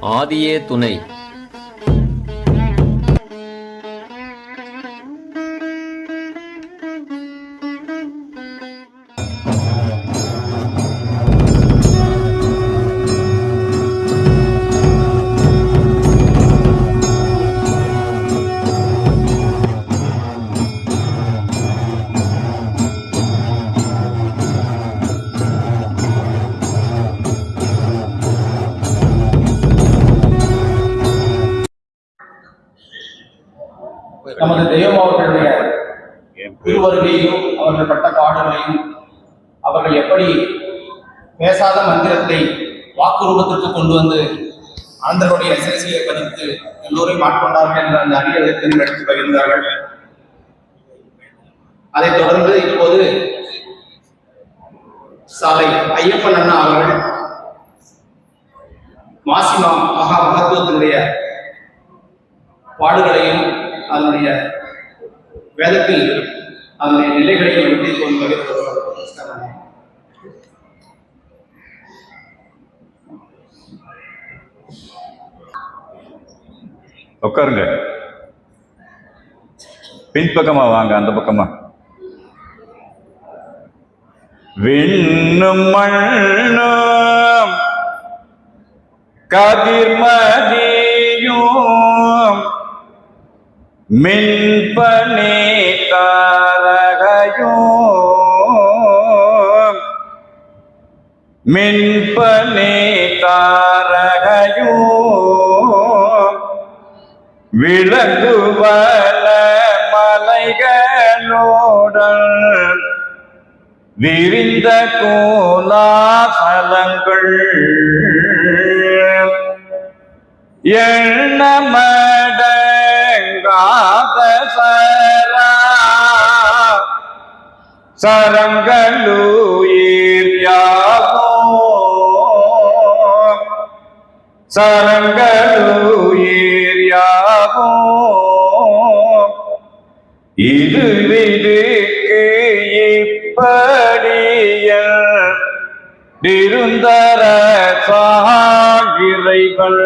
ஆதியே துணை. பாடலையும் அவர்கள் எப்படி பேசாத மந்திரத்தை வாக்கு ரூபத்திற்கு கொண்டு வந்து ஆந்தருடைய சிரசியை பதித்து எல்லோரையும் ஆட்கொண்டார்கள் என்ற அந்த அரிய அரியதத்தின் எடுத்து பகிர்ந்தார்கள். அதைத் தொடர்ந்து இப்போது சாலை ஐயப்பன் அண்ணா அவர்கள் மாசிமா மகா மகத்துவத்தினுடைய பாடுகளையும் அதனுடைய வேதத்தில் அதனுடைய நிலைகளை பற்றி கொள்வதை உட்காருங்க. பின்பக்கமா வாங்க அந்த பக்கமா. விண்ணும் மண்ணும் கதிர்மதியும் மின்பனே மின்பனே தாரகையும். விளங்குவல மலைகளோடல். விரிந்த கோலாசலங்கள் எண்ணமடங்காத சரா சரங்களூ சரங்களுயிர் யாவும். இது விடுக்கு இப்படியல் நிருந்தர சாகிரைகள்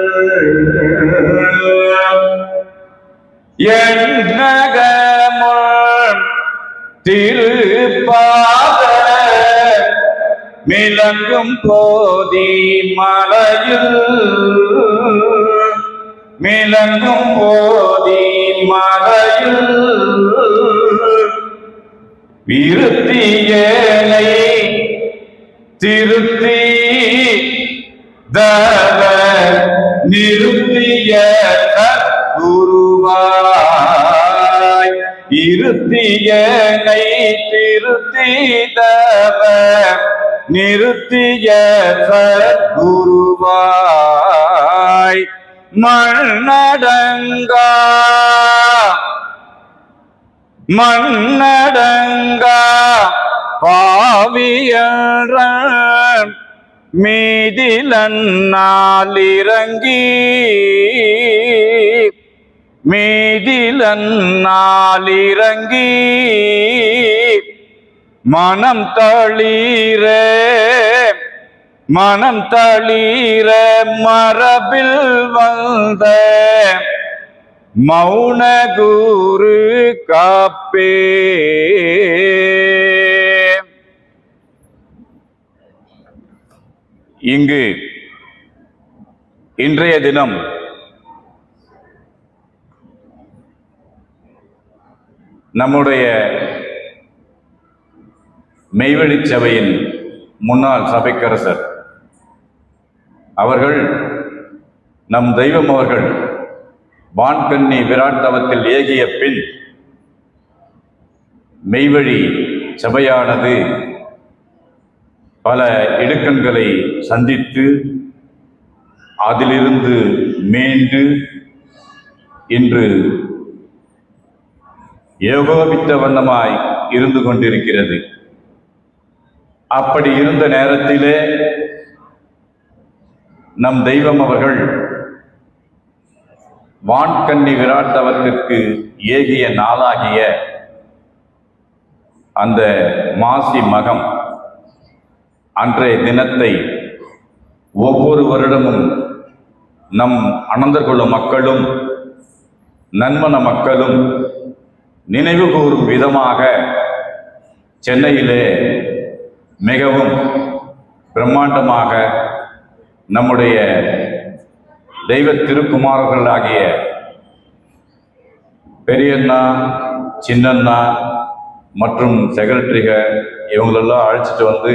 எண்ணகமுள் திருப்பாத மிளங்கும் போதி மலையில் மிளங்கும் போதி மலையில். விருத்தி ஏழை திருத்தி தவ நிறுத்திய குருவாய் இருத்தியனை திருத்தி தவ நிறுத்திய சத்குருவாய் மண்ணடங்கா. மண்ணடங்கா. பாவியன்ற மீதிலன்னாலிறங்கி. மீதிலன்னாலிறங்கி. மனம் தளீர மனம் தளீர மரபில் வந்த மௌன குரு காப்பே. இங்கு இன்றைய தினம் நம்முடைய மெய்வெளி சபையின் முன்னாள் சபைக்கரசர். அவர்கள் நம் தெய்வம் அவர்கள். வான்கண்ணி விராட் தவத்தில் ஏகிய பின் மெய்வழி சபையானது பல இடுக்கண்களை சந்தித்து அதிலிருந்து மீண்டு இன்று ஏகோபித்த வண்ணமாய் இருந்து கொண்டிருக்கிறது. அப்படி இருந்த நேரத்திலே நம் தெய்வம் அவர்கள் வான்கண்ணி விராட்டவத்திற்கு ஏகிய நாளாகிய அந்த மாசி மகம் அன்றைய தினத்தை ஒவ்வொரு வருடமும் நம் அனந்தர்குல மக்களும் நன்மன மக்களும் நினைவு கூறும் விதமாக சென்னையிலே மிகவும் பிரம்மாண்டமாக நம்முடைய தெய்வ திருக்குமாரர்களாகிய பெரியண்ணா சின்னண்ணா மற்றும் செக்ரட்டரிக இவங்களெல்லாம் அழைச்சிட்டு வந்து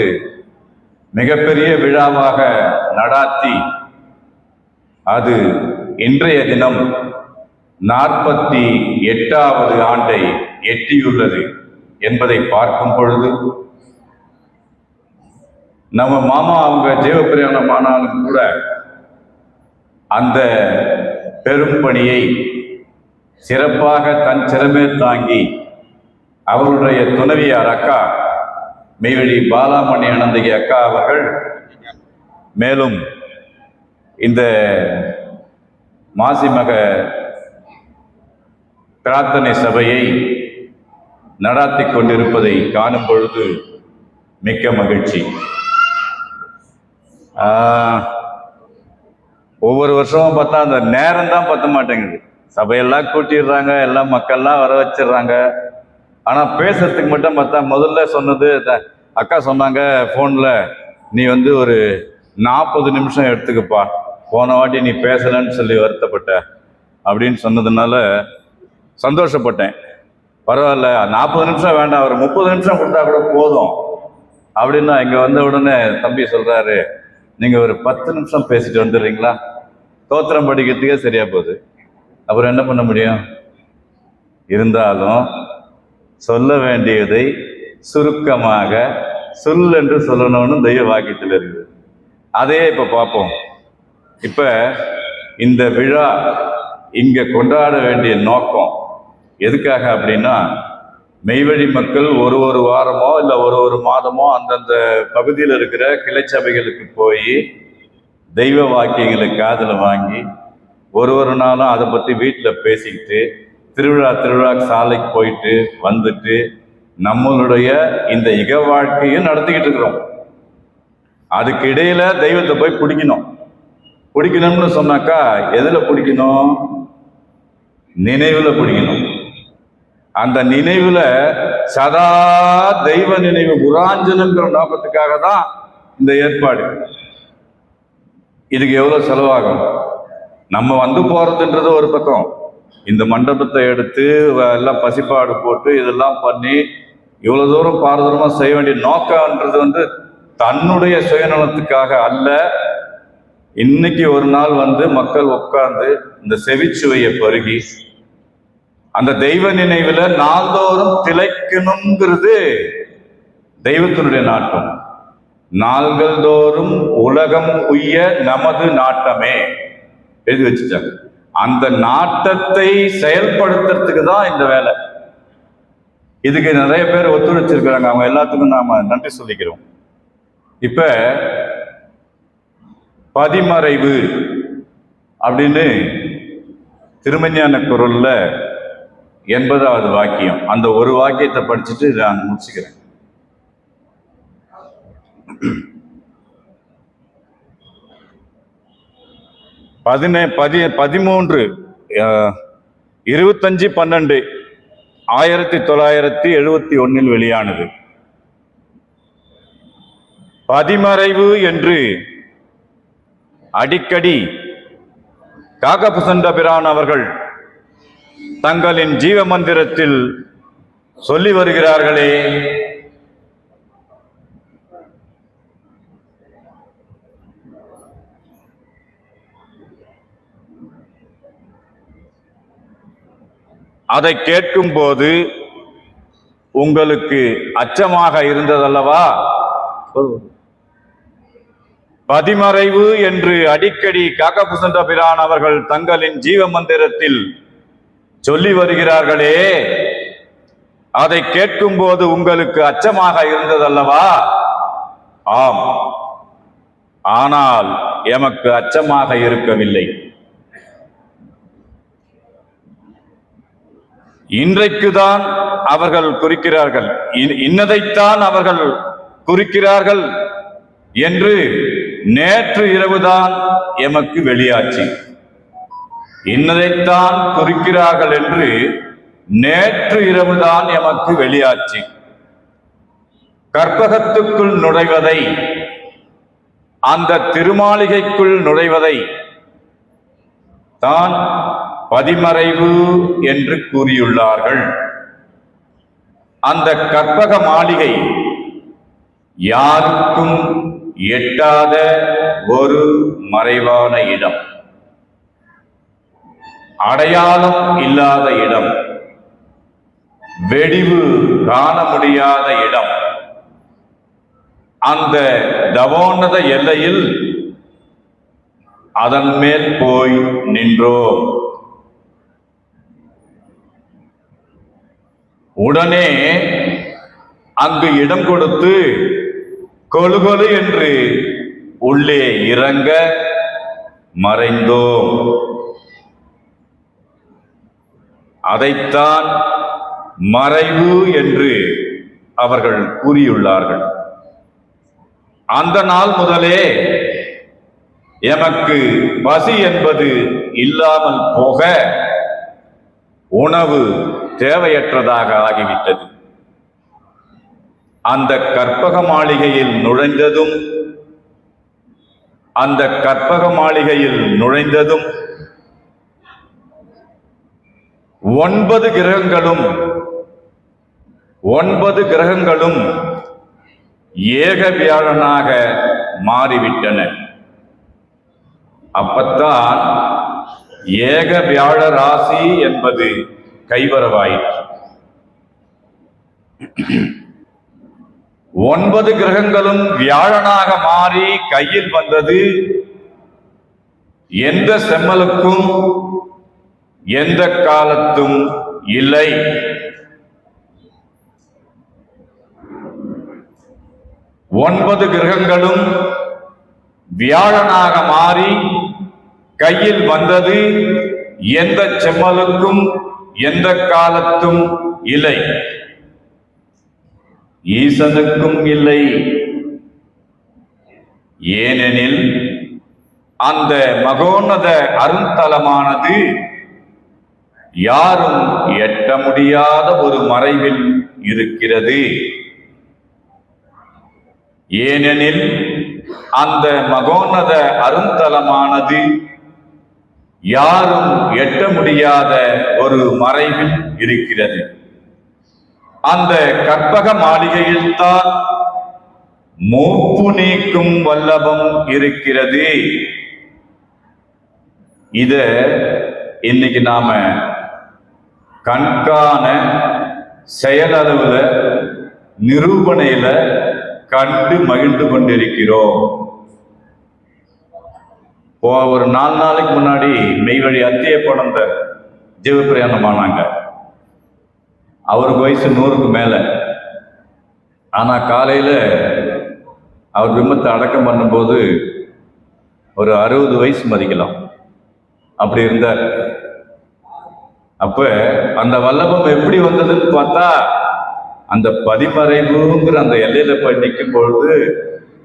மிகப்பெரிய விழாவாக நடாத்தி அது இன்றைய தினம் நாற்பத்தி எட்டாவது ஆண்டை எட்டியுள்ளது என்பதை பார்க்கும் பொழுது நம்ம மாமா அவங்க ஜீவபிரியாணம் ஆனாலும் கூட அந்த பெரும் பணியை சிறப்பாக தன் சிறமே தாங்கி அவருடைய துணைவியார் அக்கா மெய்வழி பாலாமணி அனந்தகி அக்கா அவர்கள் மேலும் இந்த மாசிமக பிரார்த்தனை சபையை நடாத்தி கொண்டிருப்பதை காணும் பொழுது மிக்க மகிழ்ச்சி. ஒவ்வொரு வருஷமும் பார்த்தா அந்த நேரம் தான் பத்த மாட்டேங்குது. சபையெல்லாம் கூட்டிடுறாங்க எல்லாம் மக்கள்லாம் வர வச்சிடுறாங்க. ஆனால் பேசுறதுக்கு மட்டும் பார்த்தா முதல்ல சொன்னது த- அக்கா சொன்னாங்க ஃபோனில் நீ வந்து ஒரு நாற்பது நிமிஷம் எடுத்துக்கப்பா. போன வாட்டி நீ பேசலைன்னு சொல்லி வருத்தப்பட்ட. அப்படின்னு சொன்னதுனால சந்தோஷப்பட்டேன். பரவாயில்ல நாற்பது நிமிஷம் வேண்டாம் ஒரு முப்பது நிமிஷம் கொடுத்தா கூட போதும். அப்படின்னா இங்கே வந்த உடனே தம்பி சொல்கிறாரு நீங்கள் ஒரு பத்து நிமிஷம் பேசிட்டு வந்துடுறீங்களா? தோத்திரம் படிக்கிறதுக்கே சரியா போகுது. அப்புறம் என்ன பண்ண முடியும்? இருந்தாலும் சொல்ல வேண்டியதை சுருக்கமாக சொல் என்று சொல்லணும்னு தெய்வ வாக்கியத்தில் இருக்குது. அதையே இப்போ பார்ப்போம். இப்போ இந்த விழா இங்கே கொண்டாட வேண்டிய நோக்கம் எதுக்காக அப்படின்னா மெய்வழி மக்கள் ஒரு ஒரு வாரமோ இல்லை ஒரு ஒரு மாதமோ அந்தந்த பகுதியில் இருக்கிற கிளை சபைகளுக்கு போய் தெய்வ வாக்கியங்களை காதில் வாங்கி ஒரு ஒரு நாளும் அதை பற்றி வீட்டில் பேசிக்கிட்டு திருவிழா திருவிழா சாலைக்கு போயிட்டு வந்துட்டு நம்மளுடைய இந்த இக வாழ்க்கையும் நடத்திக்கிட்டு இருக்கிறோம். அதுக்கு இடையில தெய்வத்தை போய் பிடிக்கணும். பிடிக்கணும்னு சொன்னாக்கா எதில் பிடிக்கணும்? நினைவில் பிடிக்கணும். அந்த நினைவுல சதா தெய்வ நினைவு குராஞ்சனங்கிற நோக்கத்துக்காக தான் இந்த ஏற்பாடு. இதுக்கு எவ்வளவு செலவாகும்? நம்ம வந்து போறதுன்றது ஒரு பக்கம். இந்த மண்டபத்தை எடுத்து வ- எல்லாம் பசிப்பாடு போட்டு இதெல்லாம் பண்ணி இவ்வளவு தூரம் பாரதூரமா செய்ய வேண்டிய நோக்கம்ன்றது வந்து தன்னுடைய சுயநலத்துக்காக அல்ல. இன்னைக்கு ஒரு நாள் வந்து மக்கள் உட்கார்ந்து இந்த செவிச்சுவையை பருகி அந்த தெய்வ நினைவுல நாள்தோறும் திளைக்கணுங்கிறது தெய்வத்தினுடைய நாட்டம். நாள்கள் தோறும் உலகம் உய்ய நமது நாட்டமே. எழுதி வச்சுட்டாங்க. அந்த நாட்டத்தை செயல்படுத்துறதுக்கு தான் இந்த வேலை. இதுக்கு நிறைய பேர் ஒத்துழைச்சிருக்கிறாங்க. அவங்க எல்லாத்துக்கும் நாம நன்றி சொல்லிக்கிறோம். இப்ப பதிமறைவு அப்படின்னு திருமஞான குரல்ல எண்பதாவது வாக்கியம். அந்த ஒரு வாக்கியத்தை படிச்சுட்டு நான் முடிச்சுக்கிறேன். பதினே பதி பதிமூன்று இருபத்தஞ்சு பன்னெண்டு ஆயிரத்தி தொள்ளாயிரத்தி எழுபத்தி ஒன்னில் வெளியானது. பதிமறைவு என்று அடிக்கடி காகபுசண்ட பிரான் அவர்கள் தங்களின் ஜீவ மந்திரத்தில் சொல்லி வருகிறார்களே. அதை கேட்கும்போது உங்களுக்கு அச்சமாக இருந்ததல்லவா? பதிமறைவு என்று அடிக்கடி காக்கபுசண்ட பிரான் அவர்கள் தங்களின் ஜீவ மந்திரத்தில் சொல்லி வருகிறார்களே. அதை கேட்கும்போது உங்களுக்கு அச்சமாக இருந்ததல்லவா? ஆம். ஆனால் எமக்கு அச்சமாக இருக்கவில்லை. இன்றைக்குதான் அவர்கள் குறிக்கிறார்கள். இ- இன்னதைத்தான் அவர்கள் குறிக்கிறார்கள் என்று நேற்று இரவுதான் எமக்கு வெளியாச்சு. இன்னதைத்தான் குறிக்கிறார்கள் என்று நேற்று இரவுதான் எமக்கு வெளியாச்சு. கற்பகத்துக்குள் நுழைவதை அந்த திருமாளிகைக்குள் நுழைவதை தான் பதிமறைவு என்று கூறியுள்ளார்கள். அந்த கற்பக மாளிகை யாருக்கும் எட்டாத ஒரு மறைவான இடம். அடையாளம் இல்லாத இடம். வெடிவு காண முடியாத இடம். அந்த தவோன்னத எல்லையில் அதன் மேல் போய் நின்றோம். உடனே அங்கு இடம் கொடுத்து கொழுகொலு என்று உள்ளே இறங்க மறைந்தோம். அதைத்தான் மறைவு என்று அவர்கள் கூறியுள்ளார்கள். அந்த நாள் முதலே எமக்கு பசி என்பது இல்லாமல் போக உணவு தேவையற்றதாக ஆகிவிட்டது. அந்த கற்பக மாளிகையில் நுழைந்ததும் அந்த கற்பக மாளிகையில் நுழைந்ததும் ஒன்பது கிரகங்களும் ஒன்பது கிரகங்களும் ஏக வியாழனாக மாறிவிட்டன. அப்பத்தான் ஏக வியாழ ராசி என்பது கைவரவாயிற்று. ஒன்பது கிரகங்களும் வியாழனாக மாறி கையில் வந்தது எந்த செம்மலுக்கும் எந்த காலத்தும் இல்லை. ஒன்பது கிரகங்களும் வியாழனாக மாறி கையில் வந்தது எந்த செம்மலுக்கும் எந்த காலத்தும் இல்லை. ஈசனுக்கும் இல்லை. ஏனெனில் அந்த மகோன்னத அருந்தலமானது யாரும் எட்ட முடியாத ஒரு மறைவில் இருக்கிறது. ஏனெனில் அந்த மகோன்னத அருந்தலமானது யாரும் எட்ட முடியாத ஒரு மறைவில் இருக்கிறது. அந்த கற்பக மாளிகையில்தான் மூப்பு நீக்கும் வல்லபம் இருக்கிறது. இத இன்னைக்கு நாம கண்காண செயலளவுல நிரூபணையில கண்டு மகிழ்ந்து கொண்டிருக்கிறோம். இப்போ ஒரு நாலு நாளைக்கு முன்னாடி மெய்வழி அத்திய பிறந்த ஜீவப்பிரயாணமானாங்க அவருக்கு வயசு நூறுக்கு மேல. ஆனா காலையில அவர் பிம்பத்தை அடக்கம் பண்ணும்போது ஒரு அறுபது வயசு மதிக்கலாம். அப்படி இருந்தார். அப்ப அந்த வல்லபம் எப்படி வந்ததுன்னு பார்த்தா அந்த பதிமறைவுங்கிற அந்த எல்லையில போய் நிற்கும் பொழுது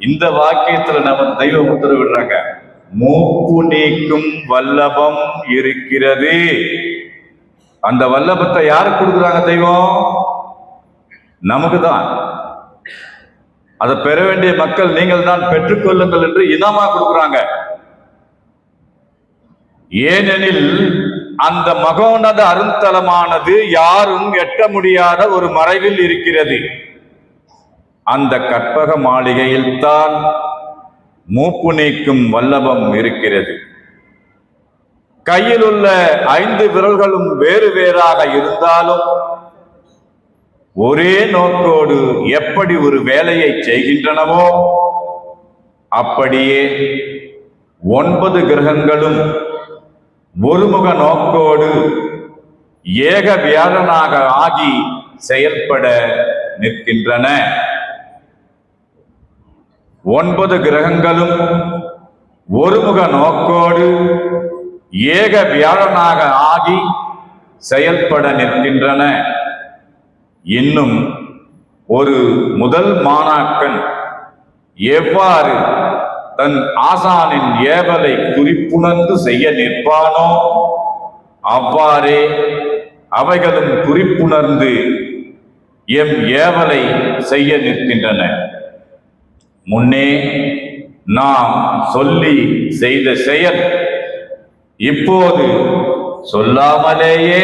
இந்த வாக்கியத்துல நம்ம தெய்வம் உத்தரவிடுறாங்க மூப்பு நீக்கும் வல்லபம் இருக்கிறது. அந்த வல்லபத்தை யாருக்கு கொடுக்குறாங்க தெய்வம்? நமக்கு தான் அதை பெற வேண்டிய மக்கள் நீங்கள் தான் பெற்றுக்கொள்ளுங்கள் என்று இனமா கொடுக்குறாங்க. ஏனெனில் அந்த மகோனத அருந்தலமானது யாரும் எட்ட முடியாத ஒரு மறைவில் இருக்கிறது. அந்த கற்பக மாளிகையில் தான் மூப்பு நீக்கும் வல்லபம் இருக்கிறது. கையில் உள்ள ஐந்து விரல்களும் வேறு வேறாக இருந்தாலும் ஒரே நோக்கோடு எப்படி ஒரு வேலையை செய்கின்றனவோ அப்படியே ஒன்பது கிரகங்களும் ஒருமுக நோக்கோடு ஏக வியாழனாக ஆகி செயல்பட நிற்கின்றன. ஒன்பது கிரகங்களும் ஒருமுக நோக்கோடு ஏக வியாழனாக ஆகி செயல்பட நிற்கின்றன. இன்னும் ஒரு முதல் மாணாக்கன் எவ்வாறு தன் ஆசானின் ஏவலை குறிப்புணர்ந்து செய்ய நிற்பானோ? அவ்வாறே அவைகளும் குறிப்புணர்ந்து எம் ஏவலை செய்ய நிற்கின்றன. முன்னே நாம் சொல்லி செய்த செயல் இப்போது சொல்லாமலேயே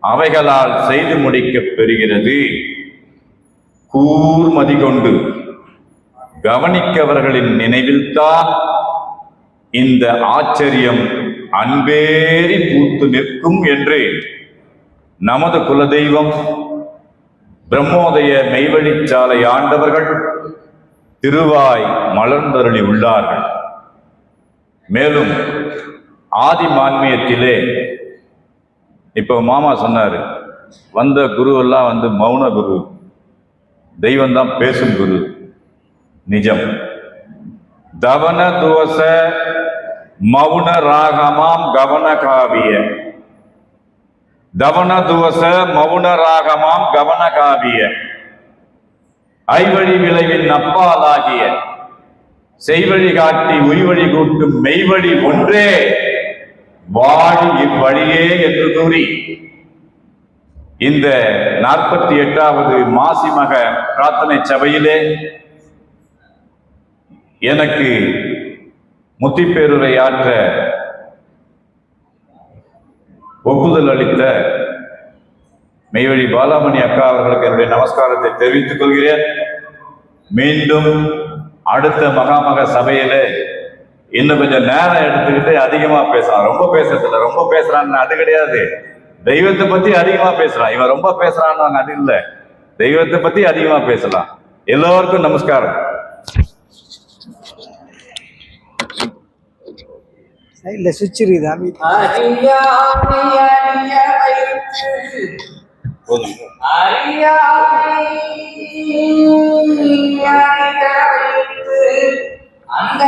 அவைகளால் செய்து முடிக்கப் பெறுகிறது. கூர்மதி கொண்டு கவனிக்கவர்களின் நினைவில்தான் இந்த ஆச்சரியம் அன்பேறி பூத்து நிற்கும் என்று. நமது குலதெய்வம் பிரம்மோதய மெய்வழிச்சாலை ஆண்டவர்கள் திருவாய் மலர்ந்தருளி உள்ளார்கள். மேலும் ஆதி மான்மியத்திலே இப்போ மாமா சொன்னாரு வந்த குருவெல்லாம் வந்து மௌன குரு தெய்வம் தான் பேசும் குரு. நிஜம். தவன தோச மௌன ராகமாம் கவன காவிய. தவன துவச மௌன ராகமாம் கவன காவிய. ஐவழி விளைவின் அப்பாலாகிய செய்வழி காட்டி உய்வழி கூட்டும் மெய்வழி ஒன்றே. வாழி இவ்வழியே என்று கூறி. இந்த நாற்பத்தி எட்டாவது மாசிமக பிரார்த்தனை சபையிலே எனக்கு முத்திப்பேருரை ஆற்ற ஒப்புதல் அளித்த மெய்வழி பாலாமணி அக்கா அவர்களுக்கு என்னுடைய நமஸ்காரத்தை தெரிவித்துக் கொள்கிறேன். மீண்டும் அடுத்த மகாமக சபையில இன்னும் கொஞ்சம் நேரம் எடுத்துக்கிட்டு அதிகமா பேசலாம். ரொம்ப பேசுறதில்ல. ரொம்ப பேசுறான்னு அது கிடையாது. தெய்வத்தை பத்தி அதிகமா பேசலாம். இவன் ரொம்ப பேசுறான்னு அது இல்லை. தெய்வத்தை பத்தி அதிகமா பேசலாம். எல்லோருக்கும் நமஸ்காரம். சைடில் சுவிட்ச் இருக்குது அந்த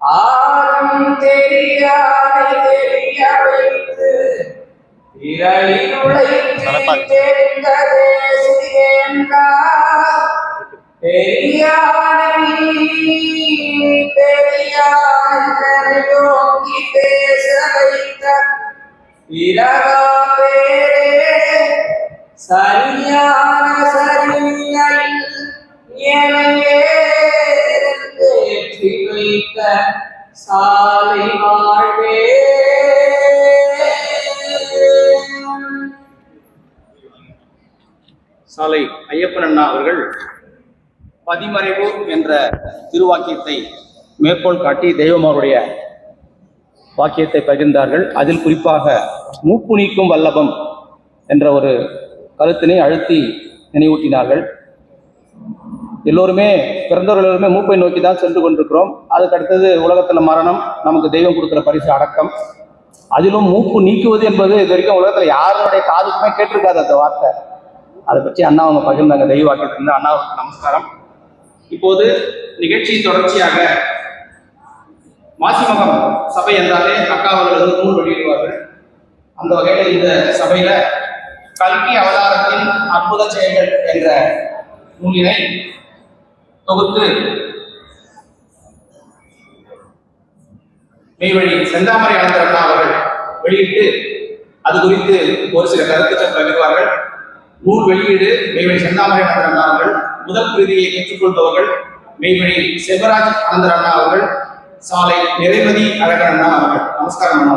ஆரம் தெரியாதை தெரிய வைத்து இரளில் பெரியார் யோகி பேச வைத்த பிறகா பேரே சரியான சரியில் ஏற்றி வைத்த சாலை வாழ்வே சாலை ஐயப்பன் அண்ணா அவர்கள் பதிமறைவு என்ற திருவாக்கியத்தை மேற்கோள் காட்டி தெய்வம் அவருடைய வாக்கியத்தை பகிர்ந்தார்கள். அதில் குறிப்பாக மூப்பு நீக்கும் வல்லபம் என்ற ஒரு கருத்தினை அழுத்தி நினைவூட்டினார்கள். எல்லோருமே பிறந்தவர்கள் எல்லோருமே மூப்பை நோக்கி தான் சென்று கொண்டிருக்கிறோம். அதுக்கு அடுத்தது உலகத்தில் மரணம் நமக்கு தெய்வம் கொடுக்குற பரிசு அடக்கம். அதிலும் மூப்பு நீக்குவது என்பது இது வரைக்கும் உலகத்தில் யாருடைய காதுக்குமே கேட்டிருக்காது அந்த வார்த்தை. அதை பற்றி அண்ணா அவங்க பகிர்ந்தாங்க தெய்வ வாக்கியத்திலிருந்து அண்ணாவுக்கு நமஸ்காரம். இப்போது நிகழ்ச்சி தொடர்ச்சியாக மாசிமகம் சபை என்றாலே அக்கா அவர்கள் வந்து நூல் வெளியிடுவார்கள். அந்த வகையில் இந்த சபையில கல்வி அவதாரத்தின் அற்புத செயல்கள் என்ற நூலினை தொகுத்து மெய்வழி செந்தாமரை அனந்தர் அண்ணா அவர்கள் வெளியிட்டு அது குறித்து ஒரு சில கருத்துக்கள் பகிர்வார்கள். நூல் வெளியீடு மெய்வழி செந்தாமரை அனந்தர் அண்ணா அவர்கள் முதல் பிரதியை பெற்றுக்கொள்பவர்கள் மெய்வழி செல்வராஜ் அனந்தர் அண்ணா அவர்கள் சாலை நிறைமதி அழகர் அண்ணா அவர்கள். நமஸ்காரம் அண்ணா.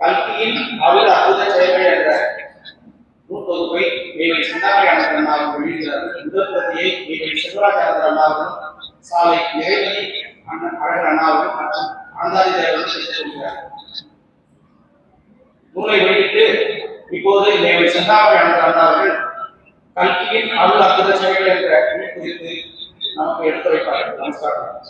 கல்கியின் அவர் அற்புத செயல்கள் என்ற நூற்கொதுப்பை நீங்கள் சந்தாபியானந்தரமாகவும் எழுதுகிறார்கள் முதல் பிரதியை நீங்கள் சாலை அண்ணன் அழகர் அண்ணாவும் மற்றும் ஆனந்தாதி தேவன் செய்திருக்கிறார்கள் நூலை வெளியிட்டு இப்போது மேவை செந்தாமணி அண்ணா கல்கியின் அருள் அற்புத செயல்கள் என்ற குறித்து நமக்கு எடுத்துரைப்பார்கள். நமஸ்காரம்.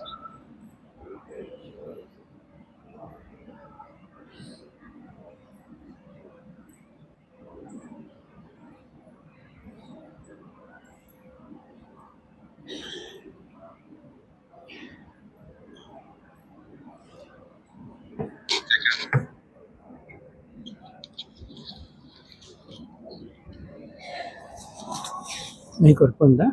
మీకు కొడుకుందా